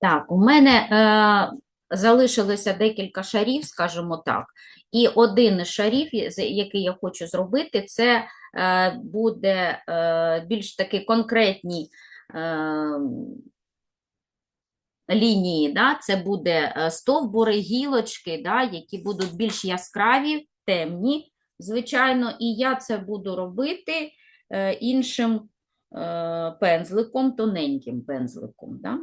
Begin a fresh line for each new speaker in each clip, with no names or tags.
Так, у мене е, залишилося декілька шарів, скажімо так. І один із шарів, який я хочу зробити, це е, буде е, більш такі конкретні е, лінії. Да? Це буде е, стовбури, гілочки, да? які будуть більш яскраві, темні, звичайно, і я це буду робити е, іншим пензликом, тоненьким пензликом. Да?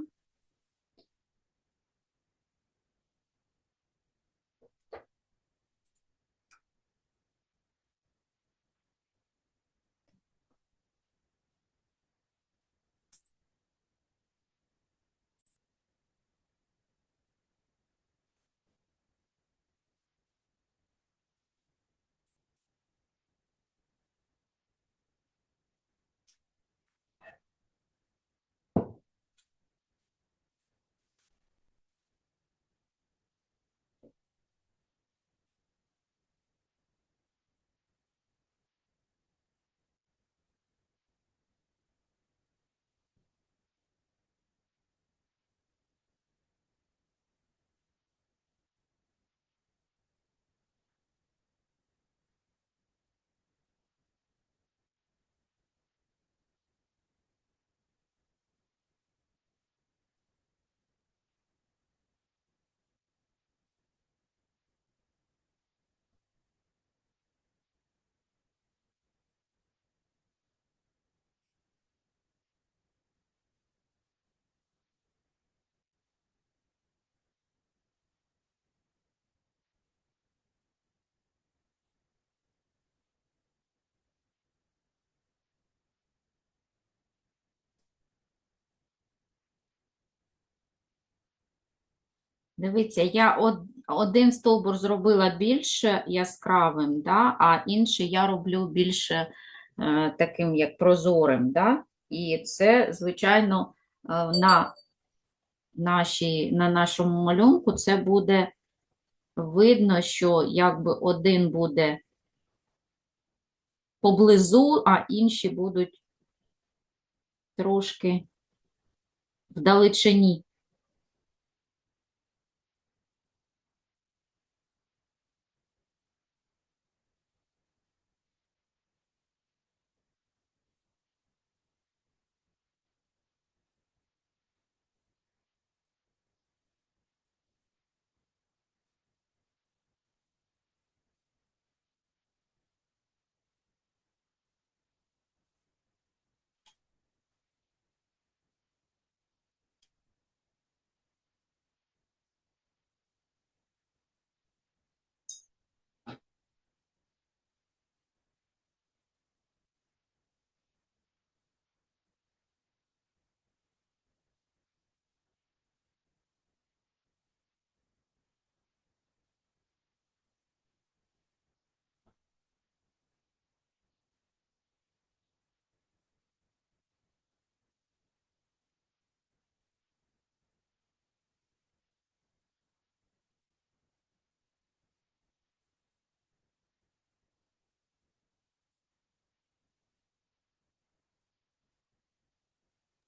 Дивіться, я од- один стовбур зробила більш яскравим, да, а інший я роблю більш е, таким як прозорим. Да? І це, звичайно, е, на, нашій, на нашому малюнку це буде видно, що якби один буде поблизу, а інші будуть трошки вдалечині.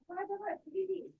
давай, давай, привіт.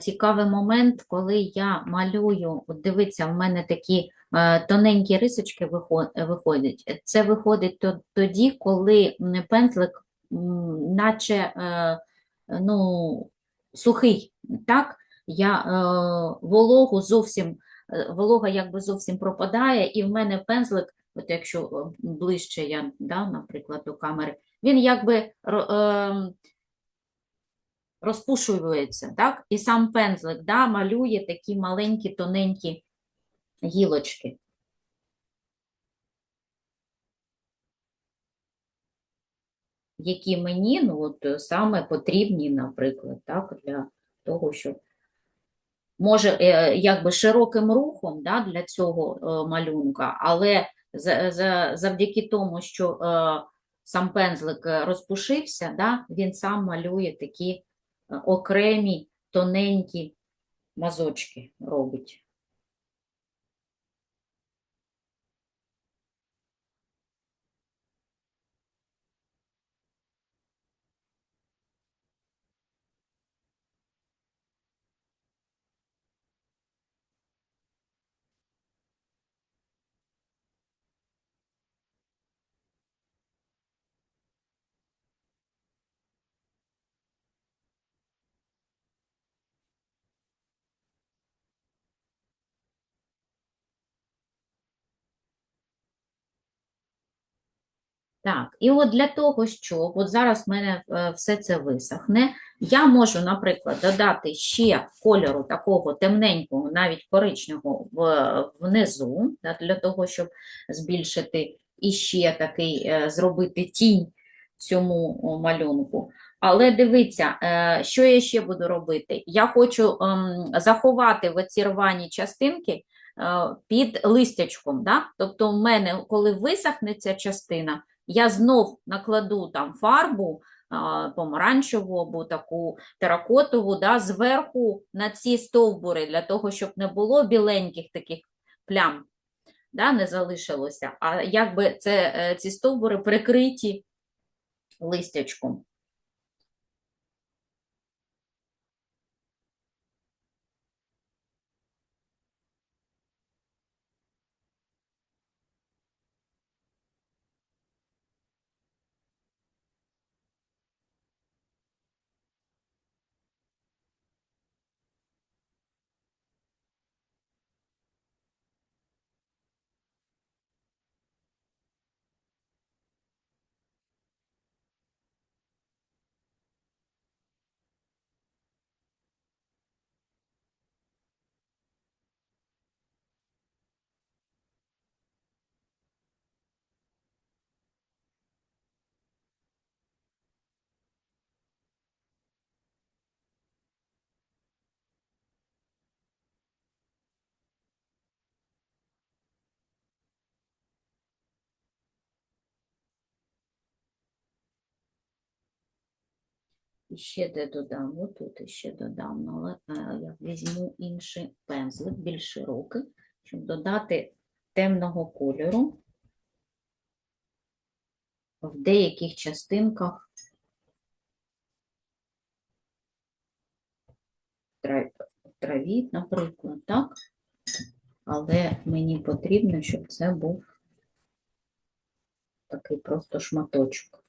Цікавий момент, коли я малюю, от дивіться, в мене такі е, тоненькі рисочки виходять. Це виходить тоді, коли пензлик наче е, ну, сухий, так? Я е, вологу зовсім, волога якби зовсім пропадає, і в мене пензлик, от якщо ближче я, да, наприклад, до камери, він якби ро- е, розпушується, так? І сам пензлик да, малює такі маленькі тоненькі гілочки. Які мені ну, от, е, саме потрібні, наприклад, так, для того, щоб може е, якби широким рухом да, для цього е, малюнка, але за, за, завдяки тому, що сам пензлик розпушився, да, він сам малює такі окремі тоненькі мазочки робить. Так, і от для того, щоб от зараз в мене е, все це висохне, я можу, наприклад, додати ще кольору такого темненького, навіть коричневого внизу, для того, щоб збільшити і ще такий, е, зробити тінь цьому малюнку. Але дивіться, е, що я ще буду робити? Я хочу ем, заховати в оці рвані частинки під листячком. Да? Тобто, в мене, коли висохне ця частина, я знов накладу там фарбу помаранчеву або таку теракотову, да, зверху на ці стовбури, для того, щоб не було біленьких таких плям, да, не залишилося, а якби це, е, ці стовбури прикриті листячком. Ще де додам, отут ще додам, але е, я візьму інший пензлик, більш широкий, щоб додати темного кольору в деяких частинках в траві, наприклад, так? Але мені потрібно, щоб це був такий просто шматочок.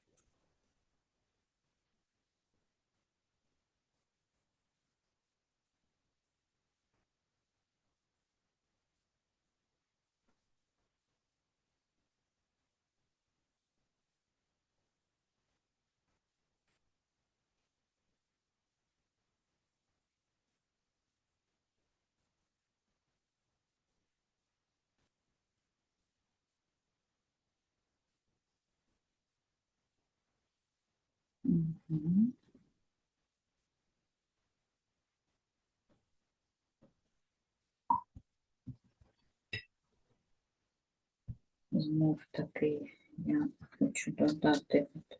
Мгм. Знов таки я хочу додати от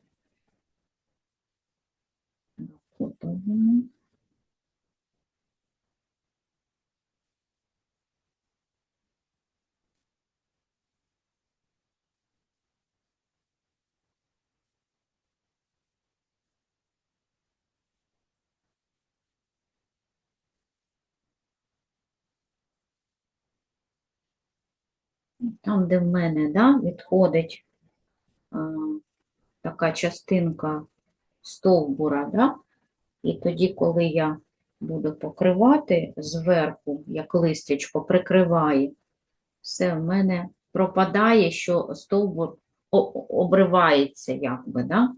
Там, де в мене да, відходить а, така частинка стовбура, да, і тоді, коли я буду покривати зверху, як листячко прикриває, все в мене пропадає, що стовбур обривається, якби, да?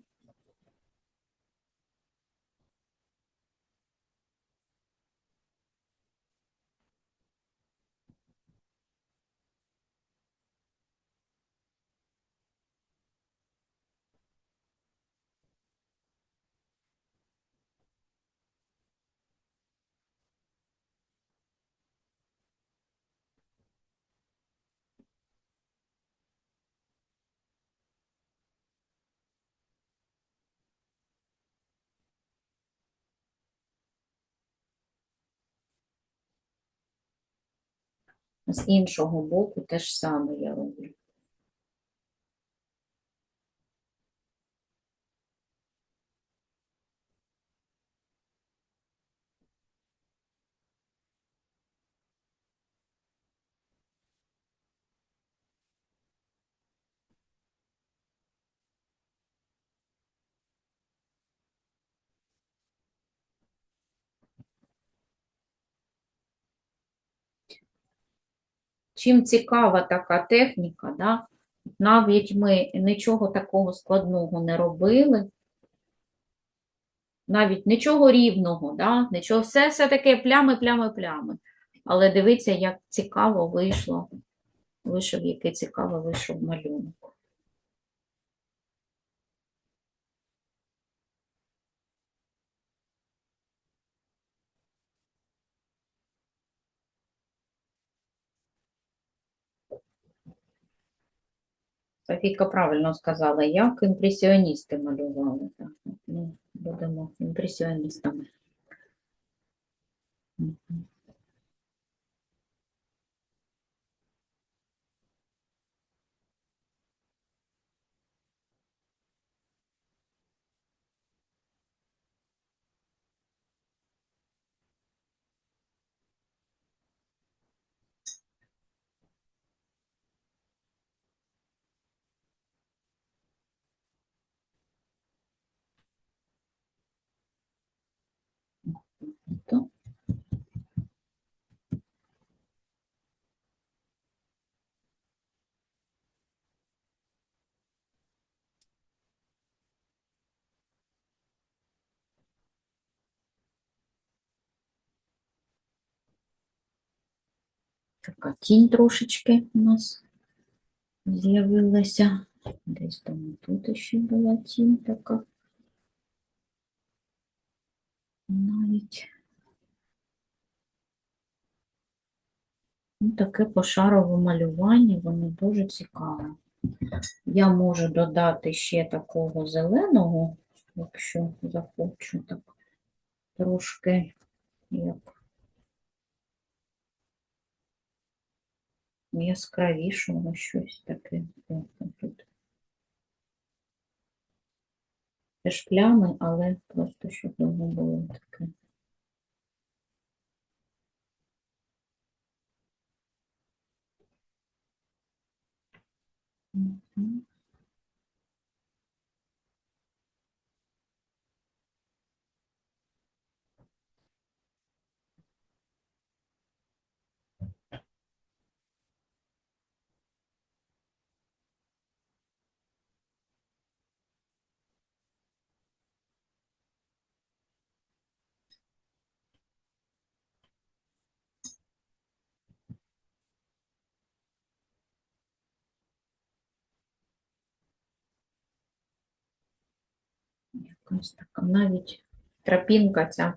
З іншого боку те ж саме я роблю. Чим цікава така техніка, да? навіть ми нічого такого складного не робили, навіть нічого рівного, да? нічого, все, все таке плями, плями, плями. Але дивіться, як цікаво вийшло, вийшов, який цікаво вийшов малюнок. Софійка правильно сказала, як імпресіоністи малювали. Будемо імпресіоністами. Така тінь трошечки у нас з'явилася. Десь там тут ще була тінь така. Навіть. Ну, таке пошарове малювання, воно дуже цікаве. Я можу додати ще такого зеленого, якщо захочу, так трошки як яскравішого щось таке. Тут. Теж плями, але просто щоб воно було таке. Якась така навіть тропінка ця.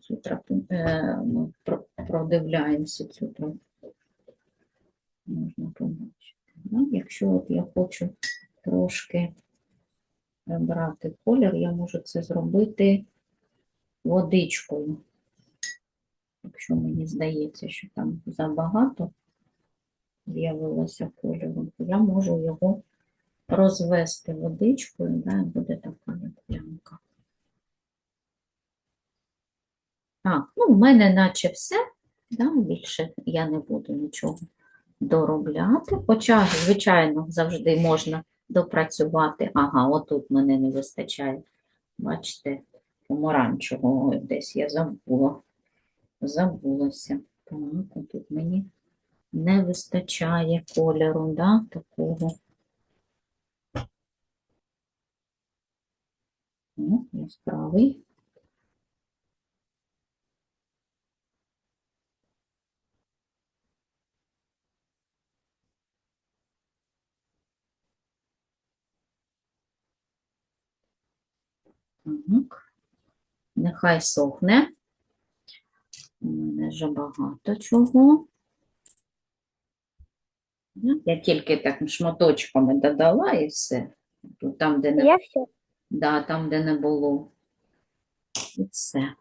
Цю тропін... е, ми продивляємося цю тропінку. Можна побачити. Да? Якщо от я хочу трошки брати колір, я можу це зробити водичкою. Якщо мені здається, що там забагато з'явилося кольору, я можу його розвести водичкою, да, буде така плямка. Так, ну в мене наче все, да, більше я не буду нічого доробляти. Хоча, звичайно, завжди можна допрацювати. Ага, отут мене не вистачає. Бачите, помаранчевого десь я забула. Забулася. Так, отут мені не вистачає кольору, да, такого. О, яскравий. Так. Нехай сохне. У мене вже багато чого. Я тільки так шматочками додала і все. Тут там, де не
Я все.
Да, там, де не було. І все.